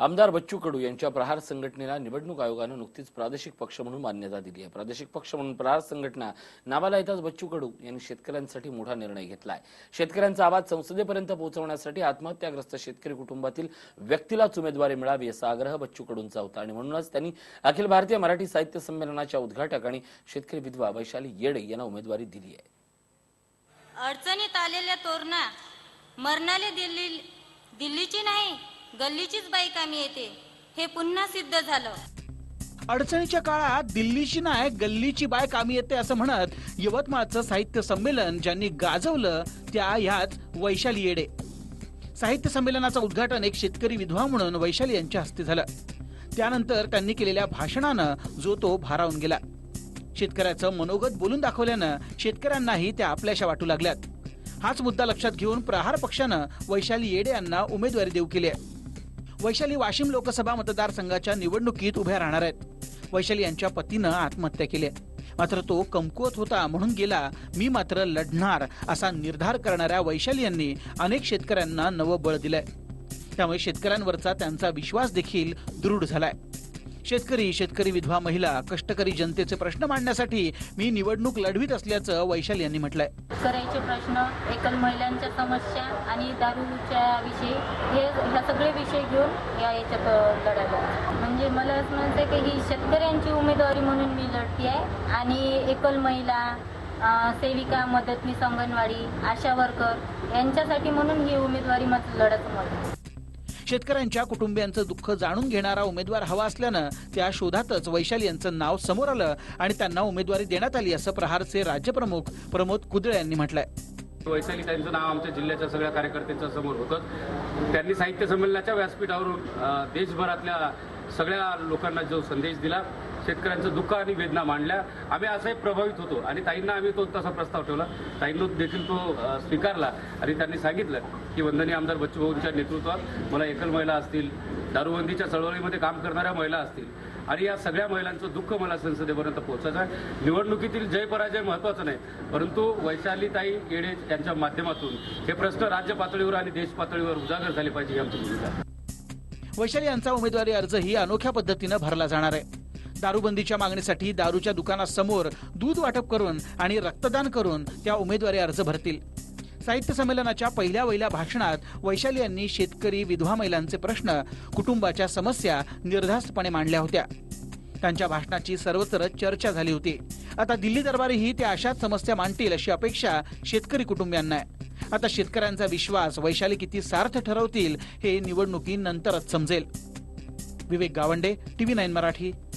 आमदार बच्चू कडू यांच्या प्रहार संघटनेला निवडणूक आयोगानं नुकतीच प्रादेशिक पक्ष म्हणून मान्यता दिली आहे. प्रादेशिक पक्ष म्हणून प्रहार संघटना नावाला येताच बच्चू कडू यांनी शेतकऱ्यांसाठी मोठा निर्णय घेतलाय. शेतकऱ्यांचा आवाज संसदेपर्यंत पोहोचवण्यासाठी आत्महत्याग्रस्त शेतकरी कुटुंबातील व्यक्तीलाच उमेदवारी मिळावी असा आग्रह बच्चू कडूंचा होता आणि म्हणूनच त्यांनी अखिल भारतीय मराठी साहित्य संमेलनाच्या उद्घाटक आणि शेतकरी विधवा वैशाली येडे यांना उमेदवारी दिली आहे. अडचणीत आलेल्या तोरणा मरणाले दिल्ली दिल्लीची नाही गल्लीचीच बाई कामी येते. हे पुन्हा सिद्ध झालं. अडचणीच्या काळात दिल्लीची नाही गल्लीची बाय कामी येते असं म्हणत यवतमाळचं साहित्य संमेलन ज्यांनी गाजवलं त्या ह्याच वैशाली येडे. साहित्य संमेलनाचं उद्घाटन एक शेतकरी विधवा म्हणून वैशाली यांच्या हस्ते झालं. त्यानंतर त्यांनी केलेल्या भाषणानं जो तो भारावून गेला. शेतकऱ्याचं मनोगत बोलून दाखवल्यानं शेतकऱ्यांनाही त्या आपल्याशा वाटू लागल्यात. हाच मुद्दा लक्षात घेऊन प्रहार पक्षानं वैशाली येडे यांना उमेदवारी देऊ केली आहे. वैशाली वाशिम लोकसभा मतदारसंघाच्या निवडणुकीत उभ्या राहणार आहेत. वैशाली यांच्या पतीनं आत्महत्या केली आहे. मात्र तो कमकुवत होता म्हणून गेला मी मात्र लढणार असा निर्धार करणाऱ्या वैशाली यांनी अनेक शेतकऱ्यांना नवं बळ दिलंय. त्यामुळे शेतकऱ्यांवरचा त्यांचा विश्वास देखील दृढ झालाय. शेतकरी शेतकरी विधवा महिला कष्टकरी जनतेचे प्रश्न मांडण्यासाठी मी निवडणूक लढवीत असल्याचं वैशाली यांनी म्हटलंय. शेतकऱ्याचे प्रश्न एकल महिलांच्या समस्या आणि दारूच्या विषयी हे ह्या सगळे विषय घेऊन या याच्यात लढायला म्हणजे मला असं म्हणते की ही शेतकऱ्यांची उमेदवारी म्हणून मी लढते आहे आणि एकल महिला सेविका मदतनीस अंगणवाडी आशा वर्कर यांच्यासाठी म्हणून ही उमेदवारी माझं लढत मत शेतकऱ्यांच्या कुटुंबियांचं दुःख जाणून घेणारा उमेदवार हवा असल्यानं त्या शोधातच वैशाली यांचं नाव समोर आलं आणि त्यांना उमेदवारी देण्यात आली असं प्रहारचे राज्यप्रमुख प्रमोद कुदळे यांनी म्हटलंय. वैशाली त्यांचं नाव आमच्या जिल्ह्याच्या सगळ्या कार्यकर्त्यांच्या समोर होतं. त्यांनी साहित्य संमेलनाच्या व्यासपीठावरून देशभरातल्या सगळ्या लोकांना जो संदेश दिला शेतकऱ्यांचं दुःख आणि वेदना मांडल्या. आम्ही असंही प्रभावित होतो. आणि ताईंना आम्ही तो तसा प्रस्ताव ठेवला. ताईंनो देखील तो स्वीकारला. आणि त्यांनी सांगितलं की वंदनीय आमदार बच्चू भाऊंच्या नेतृत्वात मला एकल महिला असतील दारूबंदीच्या चळवळीमध्ये काम करणाऱ्या महिला असतील आणि या सगळ्या महिलांचं दुःख मला संसदेपर्यंत पोहोचायचं आहे. निवडणुकीतील जय पराजय महत्वाचं नाही परंतु वैशालीताई येडे यांच्या माध्यमातून हे प्रश्न राज्य पातळीवर आणि देश पातळीवर उजागर झाले पाहिजे ही आमची भूमिका वैशाली यांचा उमेदवारी अर्जही अनोख्या पद्धतीनं भरला जाणार आहे. दारूबंदीच्या मागणीसाठी दारूच्या दुकानासमोर दूध वाटप करून आणि रक्तदान करून त्या उमेदवारी अर्ज भरतील. साहित्य संमेलनाच्या पहिल्या वहिल्या भाषणात वैशाली यांनी शेतकरी विधवा महिलांचे प्रश्न कुटुंबाच्या समस्या निर्धास्तपणे मांडल्या होत्या. त्यांच्या भाषणाची सर्वत्र चर्चा झाली होती. आता दिल्ली दरबारीही ते अशाच समस्या मांडतील अशी अपेक्षा शेतकरी कुटुंबियांना आहे. आता शेतकऱ्यांचा विश्वास वैशाली किती सार्थ ठरवतील हे निवडणुकीनंतरच समजेल. Vivek Gawande TV nine Marathi.